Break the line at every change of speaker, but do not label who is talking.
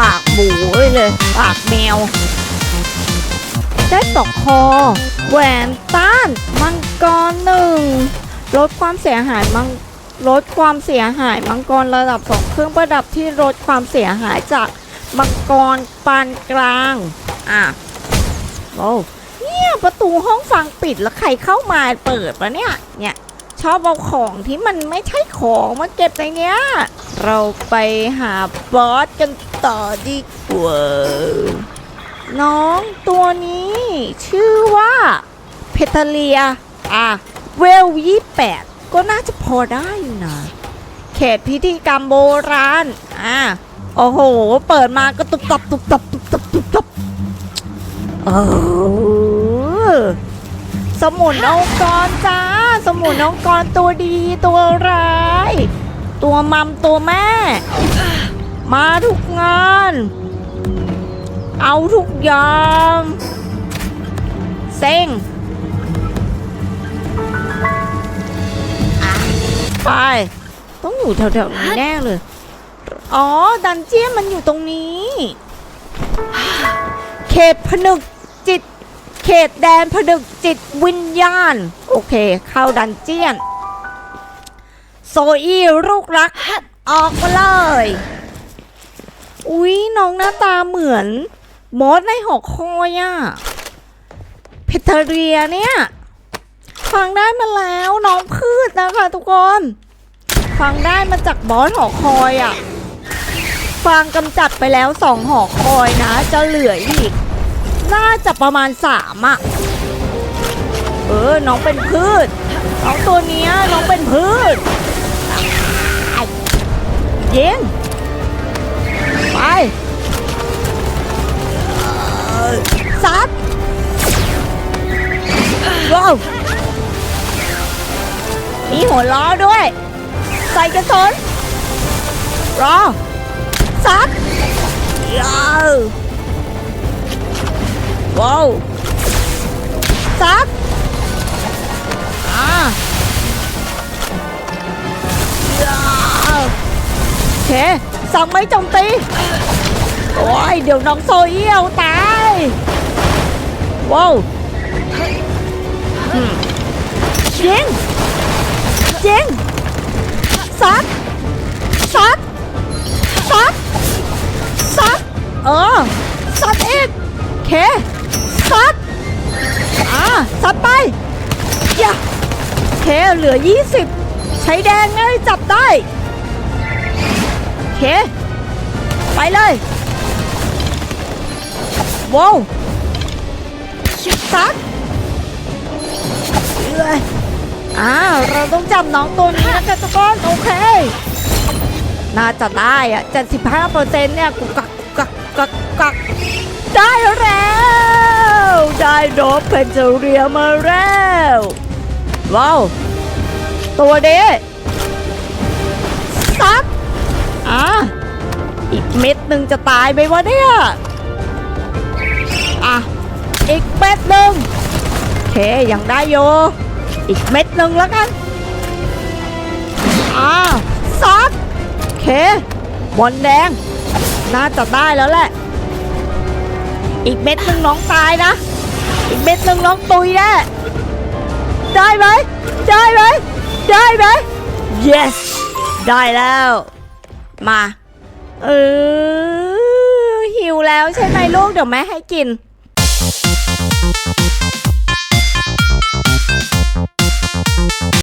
ปากหมูเลย ปากแมว ได้ปลอกคอ แหวนต้าน มังกรหนึ่งลดความเสียหายมังลดความเสียหายมังกรระดับสองเครื่องประดับที่ลดความเสียหายจากมังกรปานกลาง อะโอ้เนี่ยประตูห้องฟังปิดแล้วใครเข้ามาเปิดปะเนี่ย เนี่ยชอบเอาของที่มันไม่ใช่ของมาเก็บในเนี้ย เราไปหาบอสกัน ต่อดีกว่าน้องตัวนี้ ชื่อว่าเพทาเลีย อะ เวลยี่แปดก็น่าจะพอได้อยู่นะ เขตพิธีกรรมโบราณ อะ โอ้โห เปิดมาก็ตุบตับตุบตับตุบตับตุบตับเออสมุนองค์กรจ้า สมุนองค์กรตัวดีตัวร้าย ตัวมัมตัวแม่ มาทุกงาน เอาทุกอย่างเซ็งไป ต้องอยู่แถวๆนี้แน่เลย อ๋อ ดันเจี้ยนมันอยู่ตรงนี้ เขตผนึกจิต เขตแดนผนึกจิตวิญญาณ โอเค เข้าดันเจี้ยน โซอี้ลูกรัก ออกมาเลย อุ๊ยน้องหน้าตาเหมือนมดในหอคอยอะเพทเรียเนี่ย ฟังได้มาแล้วน้องพืชนะคะทุกคน ฟังได้มาจากบอสหอคอยอะฟังกำจัดไปแล้วสองหอคอยนะ จะเหลืออีก น่าจะประมาณสามอะเออ น้องเป็นพืช น้องตัวเนี้ยน้องเป็นพืช เยิง หัวล้อด้วย ใส่กระสุนรอซัดยาวว้าวซัดอ่าว้าวโอเคสั่งไม่จมตี โอ้ย เดี๋ยวน้องโซเอียวตาย ว้าวยิง ยิงซัดซัดซัดซัดเออซัดอีกเคซัดอ่าซัดไปอย่าเคเหลือ 20 ใช้แดงไงจับได้เค ไปเลยว้าวซัดเลย อ่าเราต้องจับน้องตัวนี้นะจ๊ะทุกคนโอเค น่าจะได้อะ75เปอร์เซ็นต์เนี่ยกุกกักกักกักกักได้แล้ว ได้โดบเพนเจอเรียมาแล้วว้าวตัวเด้ซัดอ่าอีกเม็ดหนึ่งจะตายไหมวะเนี่ยอะอีกเม็ดหนึ่งโอเคยังได้โย อีกเม็ดหนึ่งแล้วกันอ่าซัดโอเคบอลแดง น่าจะได้แล้วแหละ อีกเม็ดหนึ่งน้องตายนะ อีกเม็ดหนึ่งน้องตุยแน่ได้ไหมได้ไหมได้ไหม yes ได้แล้ว มา เออหิวแล้วใช่ไหมลูกเดี๋ยวแม่ให้กิน